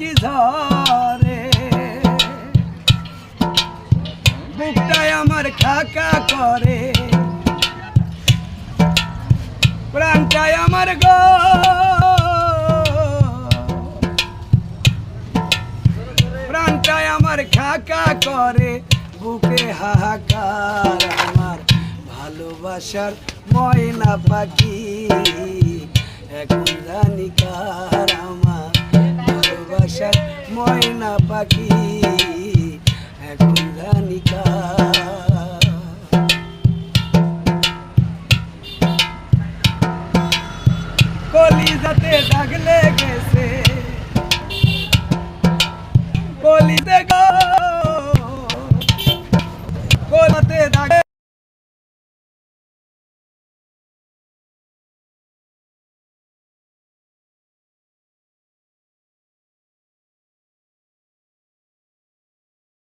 বৈশাখী ঝরে বুকটায় আমার খাকা করে। প্রাণটায় আমার গো। আমার খাকা করে। বুকে হাহাকার আমার ভালোবাসার ময়না পাখি। এখন ময়না পাখি এখন জানিকা কলিজাতে দাগ লেগেছে। কলিতে গা